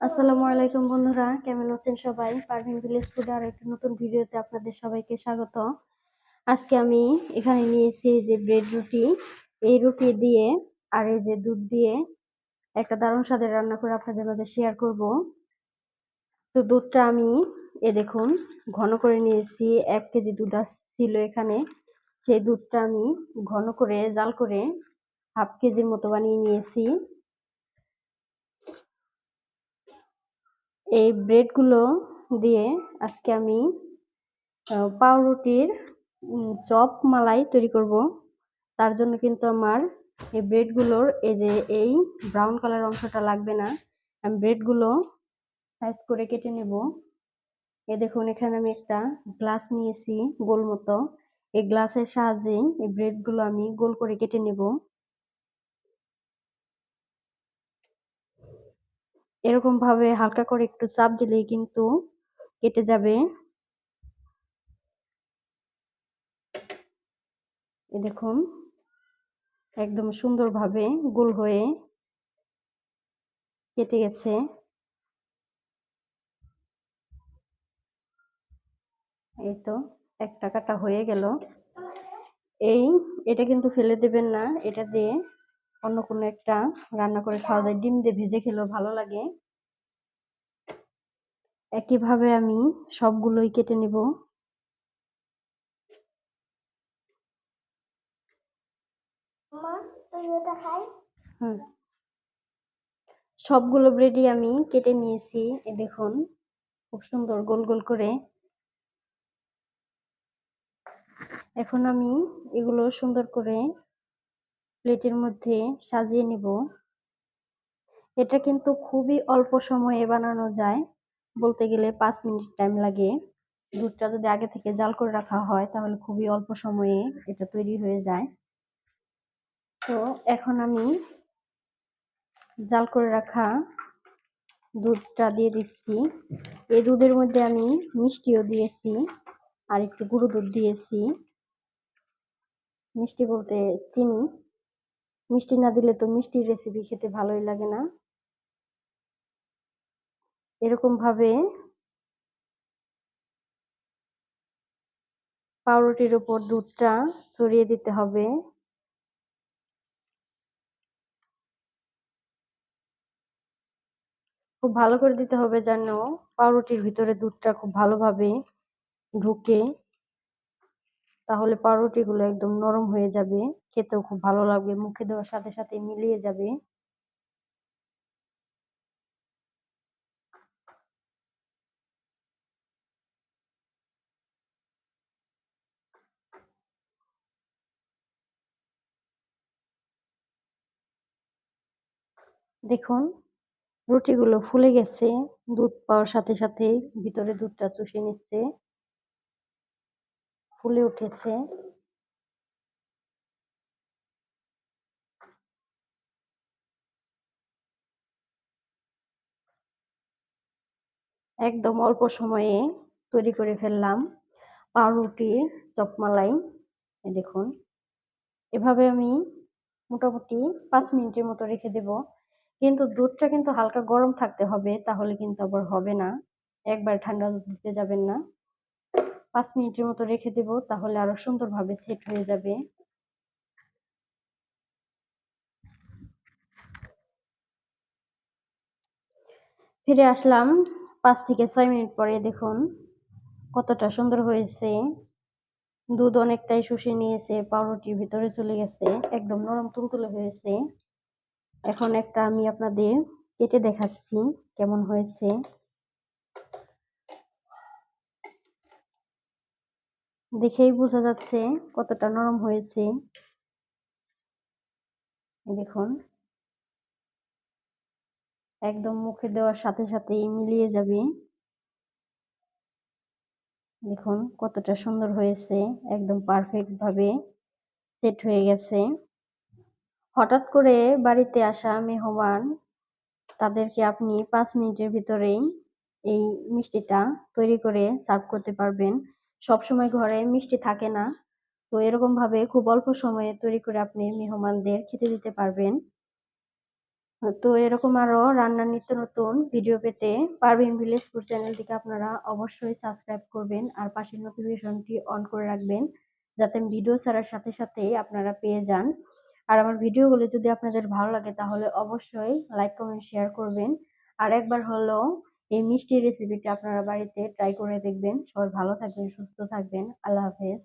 আসসালামু আলাইকুম বন্ধুরা, কেমন আছেন সবাই? পারভিন ভিলেজ ফুডে আর একটা নতুন ভিডিওতে আপনাদের সবাইকে স্বাগত। আজকে আমি এখানে নিয়েছি যে ব্রেড রুটি। এই রুটি দিয়ে আর এই যে দুধ দিয়ে একটা দারুণ স্বাদের রান্না করে আপনাদের মাঝে শেয়ার করব। তো দুধটা আমি, এ দেখুন, ঘন করে নিয়েছি, এক কেজি দুধ ছিল এখানে। সেই দুধটা আমি ঘন করে, জাল করে হাফ কেজির মতো বানিয়ে নিয়েছি। এই ব্রেডগুলো দিয়ে আজকে আমি পাউরুটির চপ মালাই তৈরি করব। তার জন্য কিন্তু আমার এই ব্রেডগুলোর এই যে এই ব্রাউন কালার অংশটা লাগবে না, আমি ব্রেডগুলো সাইজ করে কেটে নেব। এ দেখুন, এখানে আমি একটা গ্লাস নিয়েছি গোল মতো। এই গ্লাসের সাহায্যে এই ব্রেডগুলো আমি গোল করে কেটে নেব। এরকম ভাবে হালকা করে একটু চাপ দিলেই কিন্তু কেটে যাবে। এ দেখুন, একদম সুন্দরভাবে গোল হয়ে কেটে গেছে। এই তো একটা কাটা হয়ে গেল। এই, এটা কিন্তু ফেলে দেবেন না, এটা দিয়ে অন্য কোনো একটা রান্না করে খাওয়া যায়। ডিম দিয়ে ভেজে খেলেও ভালো লাগে। একইভাবে আমি সবগুলোই কেটে নেব। সবগুলো ব্রেডই আমি কেটে নিয়েছি। এ দেখুন খুব সুন্দর গোল গোল করে। এখন আমি এগুলো সুন্দর করে প্লেটের মধ্যে সাজিয়ে নিব। এটা কিন্তু খুবই অল্প সময়ে বানানো যায়। বলতে গেলে পাঁচ মিনিট টাইম লাগে। দুধটা যদি আগে থেকে জাল করে রাখা হয়, তাহলে খুবই অল্প সময়ে এটা তৈরি হয়ে যায়। তো এখন আমি জাল করে রাখা দুধটা দিয়ে দিচ্ছি। এই দুধের মধ্যে আমি মিষ্টিও দিয়েছি আর একটু গুঁড়ো দুধ দিয়েছি। মিষ্টি বলতে চিনি। মিষ্টি না দিলে তো মিষ্টির রেসিপি খেতে ভালোই লাগে না। এরকম ভাবে পাউরুটির উপর দুধটা ছড়িয়ে দিতে হবে। খুব ভালো করে দিতে হবে যেন পাউরুটির ভিতরে দুধটা খুব ভালোভাবে ঢুকে। তাহলে পাউরুটিগুলো একদম নরম হয়ে যাবে। খেতেও খুব ভালো লাগবে। মুখে দেওয়ার সাথে সাথে মিলিয়ে যাবে। দেখুন, রুটিগুলো ফুলে গেছে। দুধ পাওয়ার সাথে সাথে ভিতরে দুধটা চুষে নিচ্ছে। ফুলে উঠেছে। একদম অল্প সময়ে তৈরি করে ফেললাম পাউরুটির চপমালাই দেখুন। এভাবে আমি মোটামুটি পাঁচ মিনিটের মতো রেখে দেব। কিন্তু দুধটা কিন্তু হালকা গরম থাকতে হবে, তাহলে কিন্তু আবার হবে না। একবার ঠান্ডা দুধ দিতে যাবেন না। পাঁচ মিনিটের মতো রেখে দেব, তাহলে আরও সুন্দরভাবে সেট হয়ে যাবে। ফিরে আসলাম পাঁচ থেকে ছয় মিনিট পরে, দেখুন কতটা সুন্দর হয়েছে। দুধ অনেকটাই শুষে নিয়েছে, পাউরুটির ভিতরে চলে গেছে, একদম নরম তুলতুলে হয়েছে। এখন একটা আমি আপনাদের কেটে দেখাচ্ছি কেমন হয়েছে। দেখেই বোঝা যাচ্ছে কতটা নরম হয়েছে। দেখুন। একদম মুখে দেওয়ার সাথে সাথেই মিলিয়ে যাবে। দেখুন কতটা সুন্দর হয়েছে, একদম পারফেক্ট ভাবে সেট হয়ে গেছে। হঠাৎ করে বাড়িতে আসা মেহমান, তাদেরকে আপনি পাঁচ মিনিটের ভিতরেই এই মিষ্টিটা তৈরি করে সার্ভ করতে পারবেন। সব সময় ঘরে মিষ্টি থাকে না। তো এরকম ভাবে খুব অল্প সময়ে তৈরি করে আপনি মেহমানদের খেতে দিতে পারবেন। তো এরকম আরও রান্নার নিত্য নতুন ভিডিও পেতে পারভিন ভিলেজ ফুড চ্যানেলটিকে আপনারা অবশ্যই সাবস্ক্রাইব করবেন আর পাশের নোটিফিকেশনটি অন করে রাখবেন যাতে ভিডিও ছাড়ার সাথে সাথেই আপনারা পেয়ে যান। আর আমার ভিডিওগুলো যদি আপনাদের ভালো লাগে তাহলে অবশ্যই লাইক কমেন্ট শেয়ার করবেন। আর একবার হলো এই মিষ্টি রেসিপিটা আপনারা বাড়িতে ট্রাই করে দেখবেন। সবাই ভালো থাকবেন, সুস্থ থাকবেন। আল্লাহ হাফেজ।